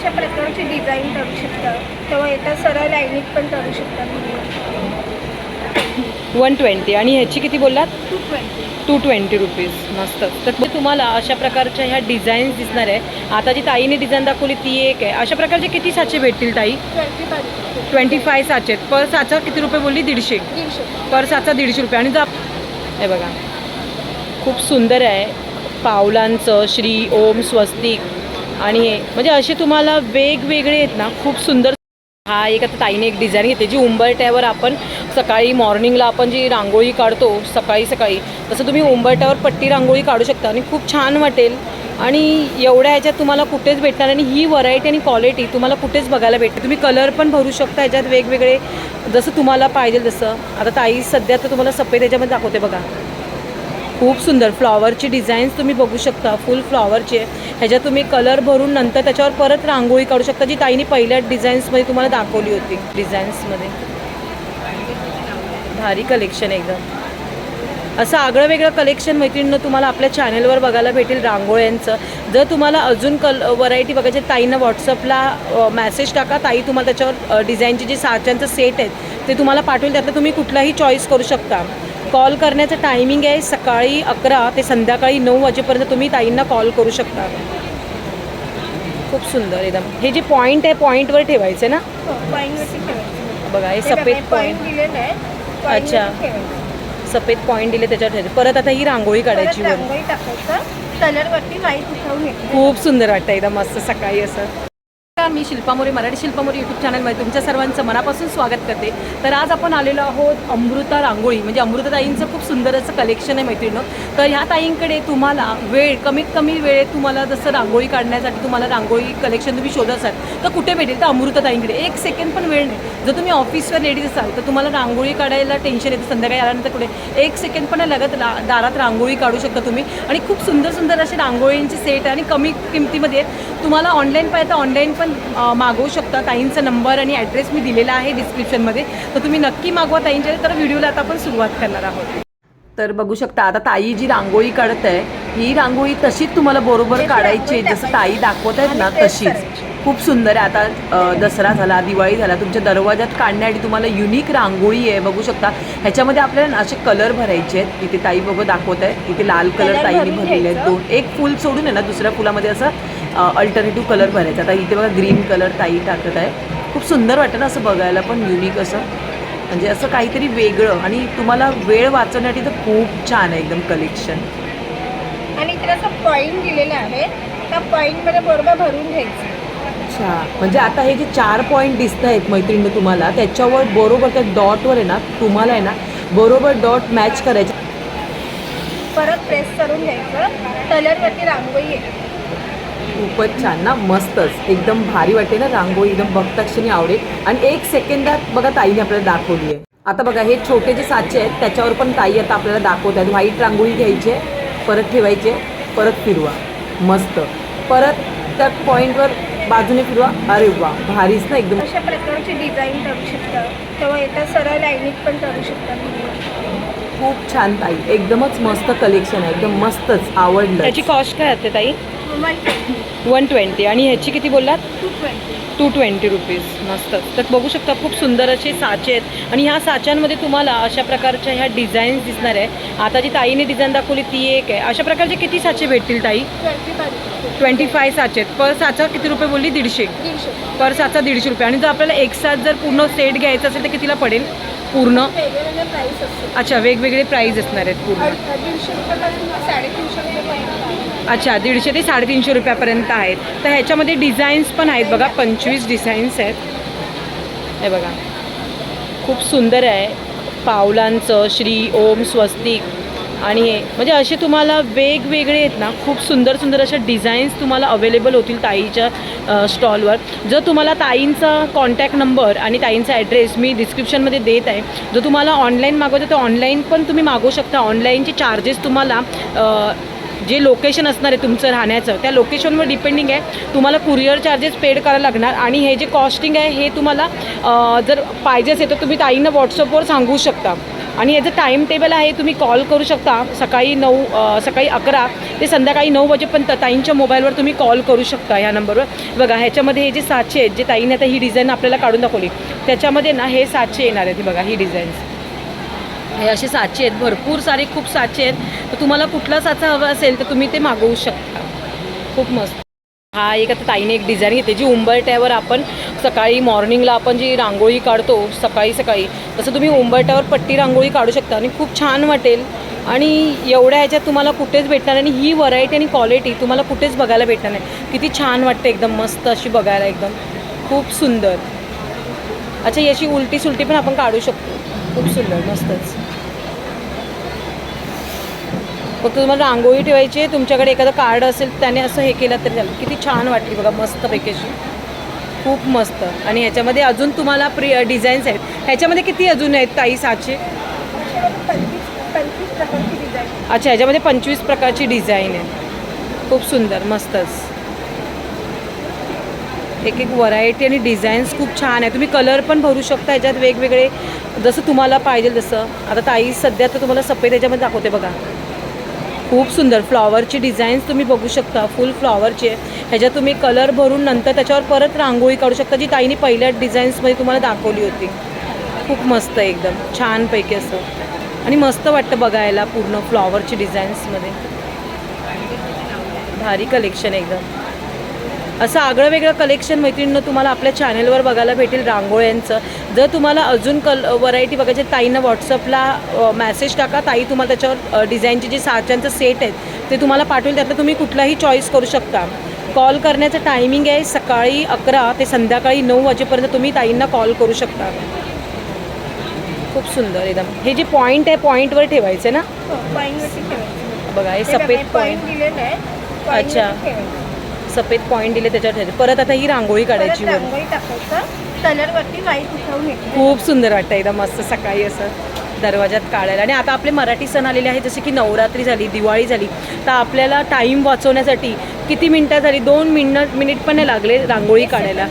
अशा प्रकारची डिझाईन करू शकता. तेव्हा येतात सरळ लाईनिक पण करू शकता तुम्ही. वन ट्वेंटी आणि ह्याची किती बोललात? Two twenty two twenty rupees मस्त. तर तुम्हाला अशा प्रकारच्या ह्या डिझाईन्स दिसणार आहे. आता जी ताईने डिझाईन दाखवली ती एक आहे. अशा प्रकारचे किती साचे भेटतील ताई? ट्वेंटी फाय साचे. पर साचा किती रुपये बोलली? दीडशे. दीडशे. पर साचा दीडशे रुपये. आणि जा हे बघा. खूप सुंदर आहे. पावलांचं श्री ओम स्वस्तिक. आणि म्हणजे असे तुम्हाला वेगवेगळे आहेत ना खूप सुंदर हा एक आता ताईने एक डिझाईन घेते जी उंबरट्यावर आपण सकाळी मॉर्निंगला आपण जी रांगोळी काढतो सकाळी सकाळी तसं तुम्ही उंबरट्यावर पट्टी रांगोळी काढू शकता आणि खूप छान वाटेल. आणि एवढ्या ह्याच्यात तुम्हाला कुठेच भेटणार आणि ही व्हरायटी आणि क्वालिटी तुम्हाला कुठेच बघायला भेटते तुम्ही कलर पण भरू शकता ह्याच्यात वेगवेगळे जसं तुम्हाला पाहिजे तसं. आता ताई सध्या तर तुम्हाला सफेद ह्याच्यामध्ये दाखवते बघा. खूप सुंदर. फ्लॉवरची डिझाईन्स तुम्ही बघू शकता. फुल फ्लॉवरची आहे. ह्याच्यात तुम्ही कलर भरून नंतर त्याच्यावर परत रांगोळी काढू शकता जी ताईने पहिल्या डिझाईन्समध्ये तुम्हाला दाखवली होती. डिझाईन्समध्ये भारी कलेक्शन एकदम. असं आगळं वेगळं कलेक्शन मैत्रिणींनो तुम्हाला आपल्या चॅनलवर बघायला भेटेल रांगोळ्यांचं. जर तुम्हाला अजून कल व्हरायटी बघायची ताईंना व्हॉट्सअपला मॅसेज टाका. ताई तुम्हाला त्याच्यावर डिझाईनचे जे साच्यांचं सेट आहेत ते तुम्हाला पाठवेल. त्यातलं तुम्ही कुठलाही चॉईस करू शकता. कॉल करण्याचं टायमिंग आहे सकाळी अकरा ते संध्याकाळी नऊ वाजेपर्यंत तुम्ही ताईंना कॉल करू शकता. खूप सुंदर एकदम. हे जे पॉईंट आहे पॉईंटवर ठेवायचं ना? हो, ठेवायचं. बघा हे सफेद पॉईंट अच्छा. सफेद पॉईंट दिले त्याच्यावर ठेवायचे. परत आता ही रांगोळी काढायची खूप सुंदर वाटतं एकदम मस्त सकाळी असं. मी शिल्पा मोरे मराठी शिल्पा मोरे यूट्यूब चॅनलमध्ये तुमच्या सर्वांचं मनापासून स्वागत करते. तर आज आपण आलेलो आहोत अमृता रांगोळी. म्हणजे अमृता ताईंचं खूप सुंदर असं कलेक्शन आहे मैत्रिणं तर ह्या ताईंकडे तुम्हाला वेळ कमीत कमी वेळेत तुम्हाला जसं रांगोळी काढण्यासाठी तुम्हाला रांगोळी कलेक्शन तुम्ही शोधत असाल तर कुठे भेटेल? तर अमृता ताईंकडे. एक सेकंड पण वेळ नाही. जर तुम्ही ऑफिसवर लेडीज असाल तर तुम्हाला रांगोळी काढायला टेन्शन येतं. संध्याकाळी आल्यानंतर कुठे? एक सेकंड पण लागत. रा- दारात रांगोळी काढू शकता तुम्ही. आणि खूप सुंदर सुंदर असे रांगोळींचे सेट आणि कमी किमतीमध्ये आहेत. तुम्हाला ऑनलाईन पाहिजे तर ऑनलाईन पण मागवू शकता. ताईंचा नंबर आणि ॲड्रेस मी दिलेला आहे डिस्क्रिप्शनमध्ये तर तुम्ही नक्की मागवा ताईंच्या तर व्हिडिओला आता आपण सुरुवात करणार आहोत. तर बघू शकता आता ताई जी रांगोळी काढत आहे ही रांगोळी तशीच तुम्हाला बरोबर काढायची जसं ताई दाखवत आहेत ना तशीच. खूप सुंदर आहे. आता दसरा झाला दिवाळी झाला तुमच्या दरवाजात काढण्यासाठी तुम्हाला युनिक रांगोळी आहे. बघू शकता ह्याच्यामध्ये आपल्याला असे कलर भरायचे आहेत. इथे ताई बघू दाखवत आहे इथे लाल कलर ताईने भरलेले आहेत. दोन एक फुल सोडून आहे ना दुसऱ्या फुलामध्ये असं अल्टरनेटिव्ह कलर भरायचा आता इथे बघा ग्रीन कलर ताई टाकत आहे. खूप सुंदर वाटतं ना असं बघायला पण युनिक असं. म्हणजे असं काहीतरी वेगळं. आणि तुम्हाला वेळ वाचवण्यासाठी तर खूप छान आहे एकदम कलेक्शन आणि इकडे असं पॉईंट दिलेलं आहे. त्या पॉईंटमध्ये बरोबर भरून घ्यायचं. अच्छा. म्हणजे आता हे जे चार पॉईंट दिसत आहेत मैत्रिणी तुम्हाला त्याच्यावर बरोबर त्या डॉटवर आहे ना तुम्हाला आहे ना बरोबर डॉट मॅच करायचे. परत प्रेस करून घ्यायचं. कलरवरती रांगोळी येते खूपच छान ना मस्तच. एकदम भारी वाटते ना रांगोळी एकदम बघता क्षणी आवडेल. आणि एक सेकंदात बघा ताईने आपल्याला दाखवली आहे. आता बघा हे छोटे जे साचे आहेत त्याच्यावर पण ताई आता आपल्याला दाखवत आहेत. व्हाईट रांगोळी घ्यायची परत ठेवायचे परत फिरवा. मस्त. परत त्या पॉईंटवर बाजूने फिरवा. अरे वा भारीच ना एकदम. अशा प्रकारची डिझाईन करू शकता. तेव्हा येतात सरळ लाईनिक पण करू शकता खूप छान ताई. एकदमच मस्त कलेक्शन आहे. एकदम मस्तच. आवडलं त्याची कॉस्ट काय असते ताई? वन ट्वेंटी आणि ह्याची किती बोललात? टू ट्वेंटी रुपीज मस्त. तर बघू शकता खूप सुंदर असे साचे आहेत. आणि ह्या साच्यांमध्ये तुम्हाला अशा प्रकारच्या ह्या डिझाईन्स दिसणार आहे. आता जी ताईने डिझाईन दाखवली ती एक आहे. अशा प्रकारचे किती साचे भेटतील ताई? ट्वेंटी फाय साचे आहेत. पर साचा किती रुपये बोलली? दीडशे. पर साचा दीडशे रुपये. आणि जर आपल्याला एक साथ जर पूर्ण सेट घ्यायचा असेल तर कितीला पडेल? पूर्ण? अच्छा वेगवेगळे प्राईज असणार आहेत पूर्ण अड- दीडशे रुपयापासून साडेतीनशे रुपयापर्यंत अच्छा दीडशे ते साडेतीनशे रुपयापर्यंत आहेत. तर ह्याच्यामध्ये डिझाईन्स पण आहेत बघा पंचवीस डिझाईन्स आहेत. हे बघा. खूप सुंदर आहे. पावलांचं श्री ओम स्वस्तिक. आणि हे म्हणजे असे तुम्हाला वेगवेगळे आहेत ना खूप सुंदर सुंदर अशा डिझाईन्स तुम्हाला अवेलेबल होतील ताईच्या स्टॉलवर जर तुम्हाला ताईंचा कॉन्टॅक्ट नंबर आणि ताईंचा ॲड्रेस मी डिस्क्रिप्शनमध्ये देत आहे. जर तुम्हाला ऑनलाईन मागवतं तर ऑनलाईन पण तुम्ही मागवू शकता. ऑनलाईनचे चार्जेस तुम्हाला जे लोकेशन असणार आहे तुमचं राहण्याचं त्या लोकेशनवर डिपेंडिंग आहे. तुम्हाला कुरिअर चार्जेस पेड करायला लागणार आणि हे जे कॉस्टिंग आहे हे तुम्हाला जर पाहिजे असेल तर तुम्ही ताईंना व्हॉट्सअपवर सांगू शकता. आणि याचं टाईम टेबल आहे तुम्ही कॉल करू शकता. सकाळी नऊ सकाळी अकरा ते संध्याकाळी नऊ वाजेपर्यंत ताईंच्या मोबाईलवर तुम्ही कॉल करू शकता ह्या नंबरवर बघा ह्याच्यामध्ये हे जे सातशे आहेत जे ताईने आता ही डिझाईन आपल्याला काढून दाखवली त्याच्यामध्ये ना हे सातशे येणार आहेत बघा ही डिझाईन्स हे असे साचे आहेत. भरपूर सारे खूप साचे आहेत. तर तुम्हाला कुठला साचा हवा असेल तर तुम्ही ते मागवू शकता. खूप मस्त. हा एक आता ताईने एक डिझाईन घेते जी उंबरट्यावर आपण सकाळी मॉर्निंगला आपण जी रांगोळी काढतो सकाळी सकाळी तसं तुम्ही उंबरट्यावर पट्टी रांगोळी काढू शकता आणि खूप छान वाटेल. आणि एवढ्या ह्याच्यात तुम्हाला कुठेच भेटणार आणि ही व्हरायटी आणि क्वालिटी तुम्हाला कुठेच बघायला भेटणार नाही. किती छान वाटते एकदम मस्त अशी बघायला एकदम. खूप सुंदर. अच्छा याची उलटी सुलटी पण आपण काढू शकतो. खूप सुंदर मस्तच. फक्त तुम्हाला रांगोळी ठेवायची आहे तुमच्याकडे एखादं कार्ड असेल त्याने असं हे केलं तरी झालं. किती छान वाटली बघा मस्तपैकी अशी खूप मस्त. आणि ह्याच्यामध्ये अजून तुम्हाला प्रि डिझाईन्स आहेत. ह्याच्यामध्ये किती अजून आहेत ताई सातशे? अच्छा ह्याच्यामध्ये पंचवीस प्रकारची डिझाईन आहे खूप सुंदर मस्तच. एक एक व्हरायटी आणि डिझाईन्स खूप छान आहे. तुम्ही कलर पण भरू शकता ह्याच्यात वेगवेगळे जसं तुम्हाला पाहिजे तसं. आता ताई सध्या तर तुम्हाला सफेद ह्याच्यामध्ये दाखवते बघा. खूप सुंदर. फ्लॉवरची डिझाईन्स तुम्ही बघू शकता. फुल फ्लॉवरची आहे. ह्याच्यात तुम्ही कलर भरून नंतर त्याच्यावर परत रांगोळी काढू शकता जी ताईने पहिल्या डिझाईन्समध्ये तुम्हाला दाखवली होती. खूप मस्त आहे एकदम. छानपैकी असं. आणि मस्त वाटतं बघायला पूर्ण फ्लॉवरची डिझाईन्समध्ये भारी कलेक्शन एकदम. असं आगळं वेगळं कलेक्शन मैत्रिणींनो तुम्हाला आपल्या चॅनलवर बघायला भेटेल रांगोळ्यांचं जर तुम्हाला अजून कल व्हरायटी बघायची ताईंना व्हॉट्सअपला मेसेज टाका. ताई तुम्हाला त्याच्यावर डिझाईनचे जे साच्यांचं सेट आहेत ते तुम्हाला पाठवेल. त्यातलं तुम्ही कुठलाही चॉईस करू शकता. कॉल करण्याचं टायमिंग आहे सकाळी अकरा ते संध्याकाळी नऊ वाजेपर्यंत तुम्ही ताईंना कॉल करू शकता. खूप सुंदर एकदम. हे जे पॉईंट आहे पॉईंटवर ठेवायचं आहे ना? ठेवायची. बघा हे हे सफेद हे पॉईंट अच्छा. सफेद पॉईंट दिले त्याच्यावर परत आता ही रांगोळी काढायची रांगोळी टाकायचं. कलरवरती उठवून खूप सुंदर वाटतं एकदम मस्त सकाळी असं दरवाजात काढायला. आणि आता आपले मराठी सण आलेले आहेत जसे की नवरात्री झाली दिवाळी झाली. तर आपल्याला टाईम वाचवण्यासाठी किती मिनटं झाली? दोन मिनिट मिनिट पण लागले रांगोळी काढायला.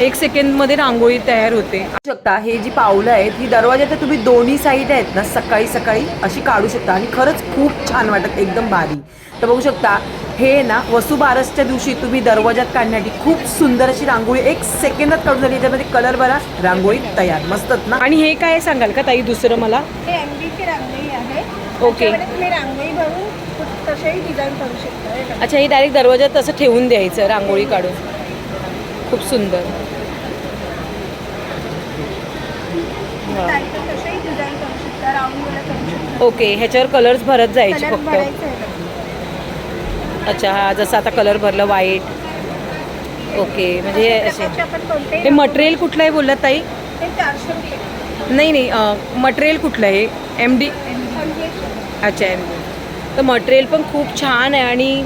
एक सेकंडमध्ये रांगोळी तयार होते. शकता. हे जी पावलं आहेत ही दरवाजात तुम्ही दोन्ही साईड आहेत ना सकाळी सकाळी अशी काढू शकता. आणि खरंच खूप छान वाटत एकदम भारी. तर बघू शकता हे ना वसुबारसच्या दिवशी तुम्ही दरवाजात काढण्यासाठी खूप सुंदर अशी रांगोळी एक सेकंदात काढून झाली. याच्यामध्ये कलर भरा रांगोळी तयार. मस्तच ना? आणि हे काय सांगाल का ताई दुसरं मला? हे रांगोळी आहे. ओके. त्याच्यामध्ये तुम्ही रांगोळी भरून तशाही डिझाईन करू शकता हे बघा. अच्छा हे डायरेक्ट दरवाजात असं ठेवून द्यायचं रांगोळी काढून. खूप सुंदर. वा. ताई पण तशाही डिझाईन करू शकता राऊंडवाला करू शकता. ओके ह्याच्यावर कलर्स भरत जायचे कलर फक्त. भरायचं. अच्छा हा जसं आता कलर भरला व्हाईट ओके म्हणजे हे असे. हे मटेरियल कुठलं आहे बोललात ताई? हे नाही नाही मटेरियल कुठलं आहे एम डी अच्छा एम डी तर मटेरियल पण खूप छान आहे आणि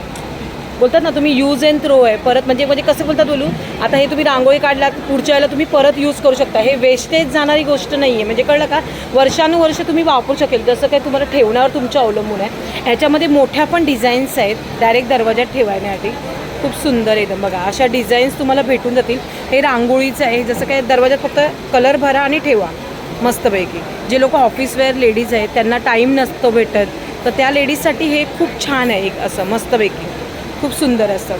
बोलतात ना तुम्ही यूज अँड थ्रो आहे. परत म्हणजे म्हणजे कसं बोलतात बोलू? आता हे तुम्ही रांगोळी काढलात पुढच्या वेळेला तुम्ही परत यूज करू शकता. हे वेस्टेज जाणारी गोष्ट नाही आहे म्हणजे कळलं का? वर्षानुवर्ष तुम्ही वापरू शकेल. जसं काही तुम्हाला ठेवण्यावर तुमच्या अवलंबून आहे. ह्याच्यामध्ये मोठ्या पण डिझाईन्स आहेत. डायरेक्ट दरवाजात ठेवण्यासाठी. खूप सुंदर एकदम बघा. अशा डिझाईन्स तुम्हाला भेटून जातील. हे रांगोळीचं आहे. जसं काय दरवाजात फक्त कलर भरा आणि ठेवा. मस्तपैकी. जे लोक ऑफिसवेअर लेडीज आहेत त्यांना टाईम नसतो भेटत. तर त्या लेडीजसाठी हे खूप छान आहे एक असं. मस्तपैकी. खूप सुंदर असतं.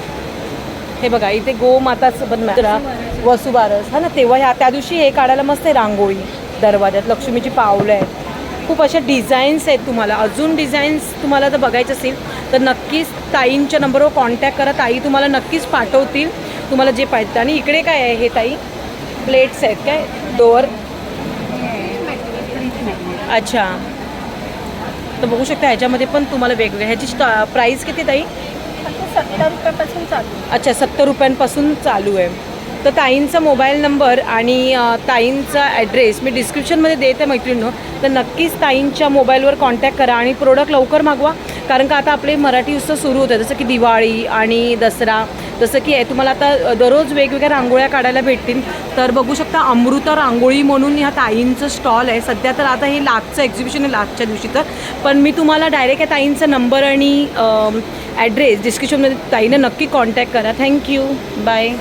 हे बघा इथे गोमाताचं बनणार वसुबारस हा ना तेव्हा ह्या त्या दिवशी हे काढायला मस्त आहे रांगोळी. दरवाजात लक्ष्मीची पावलं आहेत. खूप अशा डिझाईन्स आहेत तुम्हाला. अजून डिझाईन्स तुम्हाला जर बघायचं असेल तर नक्कीच ताईंच्या नंबरवर कॉन्टॅक्ट करा. ताई तुम्हाला नक्कीच पाठवतील. तुम्हाला जे पाहिजे. आणि इकडे काय आहे हे ताई? प्लेट्स आहेत काय? डोअर अच्छा. तर बघू शकता ह्याच्यामध्ये पण तुम्हाला वेगवेगळ्या ह्याची प्राईस किती ताई? फक्त सत्तर रुपयापासून चालू. अच्छा सत्तर रुपयांपासून चालू आहे. तर ताईंचा मोबाईल नंबर आणि ताईंचा ॲड्रेस मी डिस्क्रिप्शनमध्ये देते मैत्रिणींनो. तर नक्कीच ताईंच्या मोबाईलवर कॉन्टॅक्ट करा आणि प्रोडक्ट लवकर मागवा. कारण का आता आपले मराठी उत्सव सुरू होतं जसं की दिवाळी आणि दसरा. जसं की आहे तुम्हाला आता दररोज वेगवेगळ्या रांगोळ्या काढायला भेटतील. तर बघू शकता अमृता रांगोळी म्हणून ह्या ताईंचं स्टॉल आहे. सध्या तर आता हे लास्टचं एक्झिबिशन आहे लास्टच्या दिवशी तर. पण मी तुम्हाला डायरेक्ट या ताईंचा नंबर आणि ॲड्रेस डिस्क्रिप्शनमध्ये ताईनं नक्की कॉन्टॅक्ट करा. Thank you bye